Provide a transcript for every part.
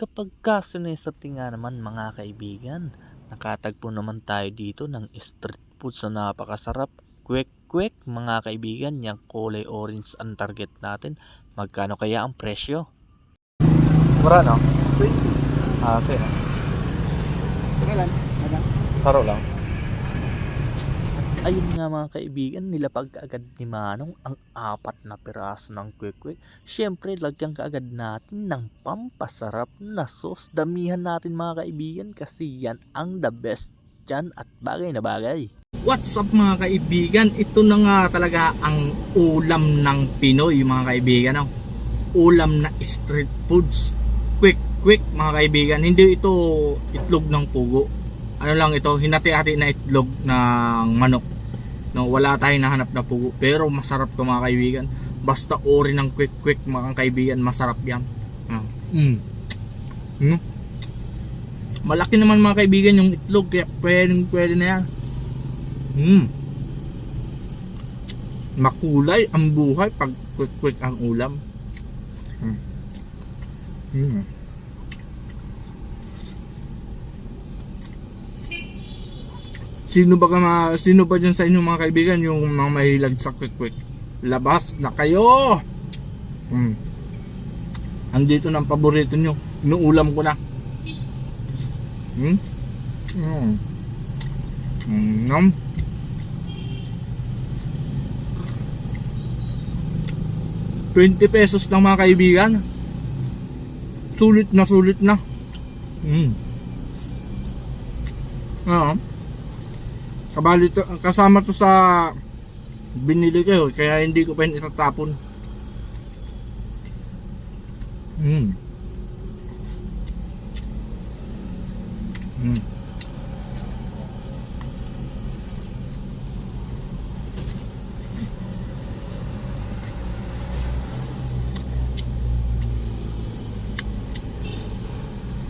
kapag kasinesa nga naman mga kaibigan, nakatagpo naman tayo dito ng street food na napakasarap. Quick quick mga kaibigan, yung kulay orange ang target natin. Magkano kaya ang presyo? Mura no? Ah, sino? Ano? Saro lang. Ayun nga mga kaibigan, nilapag kaagad ni Manong ang apat na piraso ng quick. Siyempre, lagyan kaagad natin ng pampasarap na sauce. Damihan natin mga kaibigan kasi yan ang the best dyan at bagay na bagay. What's up mga kaibigan? Ito na nga talaga ang ulam ng Pinoy mga kaibigan. No? Ulam na street foods. Quick, quick mga kaibigan. Hindi ito itlog ng pugo. Ano lang ito, hinati-hati na itlog ng manok. No, wala tayong nahanap na pugo. Pero masarap to mga kaibigan. Basta ori ng quick, quick mga kaibigan. Masarap yan. Ah. Mm. Mm. Malaki naman mga kaibigan yung itlog. Kaya pwede, pwede na yan. Hmm. Makulay ang buhay pag quick-quick ang ulam. Hmm. Hmm. Sino ba ka sino ba diyan sa inyo mga kaibigan yung mga mahilig sa quick-quick? Labas na kayo. Hmm. Andito ng paborito nyo. Inuulam ko na. Hmm? Hmm. Mm, nom. Twenty pesos lang mga kaibigan. Sulit na sulit na. Mm. Oo. Kabali to, kasama to sa binili ko kaya hindi ko pa yun itatapon. Mm. Mm.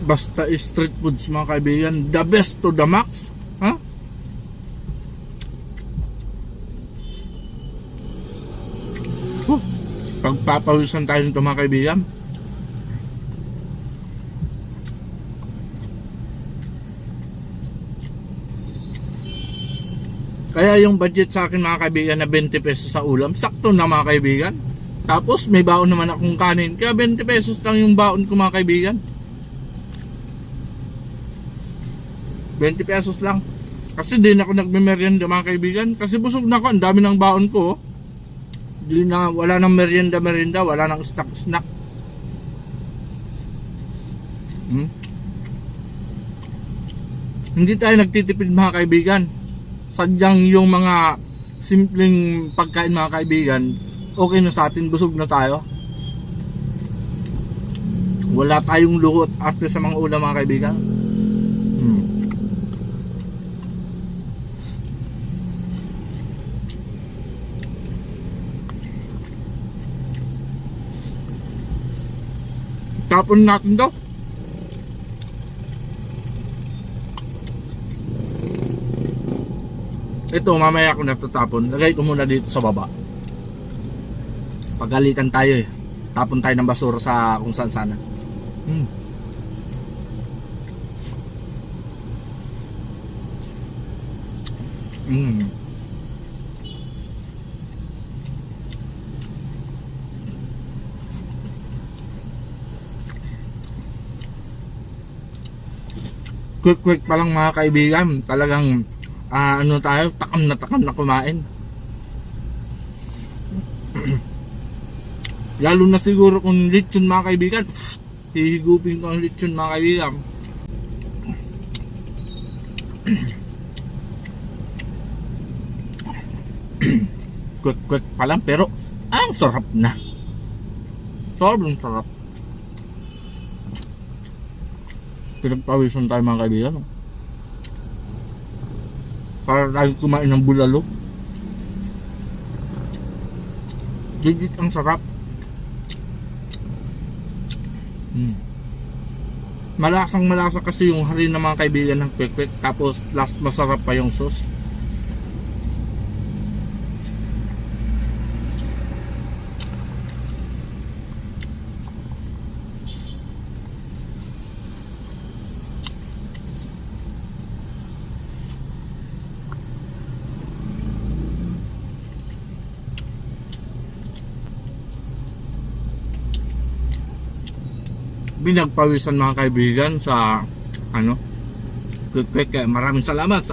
Basta street foods mga kaibigan, the best to the max. Ha? Huh. Pagpapawisan tayo nito mga kaibigan. Kaya yung budget sa akin mga kaibigan na 20 pesos sa ulam, sakto na mga kaibigan. Tapos may baon naman akong kanin, kaya 20 pesos lang yung baon ko mga kaibigan. 20 pesos lang. Kasi di na ako nagme-merienda mga kaibigan. Kasi busog na ako. Ang dami ng baon ko. Di na, wala nang merienda merienda. Wala nang snack snack. Hmm? Hindi tayo nagtitipid mga kaibigan. Sadyang yung mga simpleng pagkain mga kaibigan, okay na sa atin. Busog na tayo. Wala tayong luhot after sa mga ulam mga kaibigan. Hmm. Tapon natin to. Ito, mamaya ko natatapon. Lagay ko muna dito sa baba. Pagalitan tayo eh. Tapon tayo ng basura sa kung saan sana. Hmm. Mm. Quick quick pa lang mga kaibigan. Talagang ah, ano tayo takam na takam na kumain. Lalo na siguro kung lechon mga kaibigan. Hihigupin ko ang lechon mga kaibigan. Quick quick pa lang pero ang sarap na. Sobrang sarap pinagpawisan tayo mga kaibigan. Para tayo kumain ng bulalo. Legit ang sarap. Hmm. Malasang malasa kasi yung hari ng mga kaibigan ng quick. Tapos last masarap pa yung sauce. Binagpawisan mga kaibigan sa ano quick quick maraming salamat sa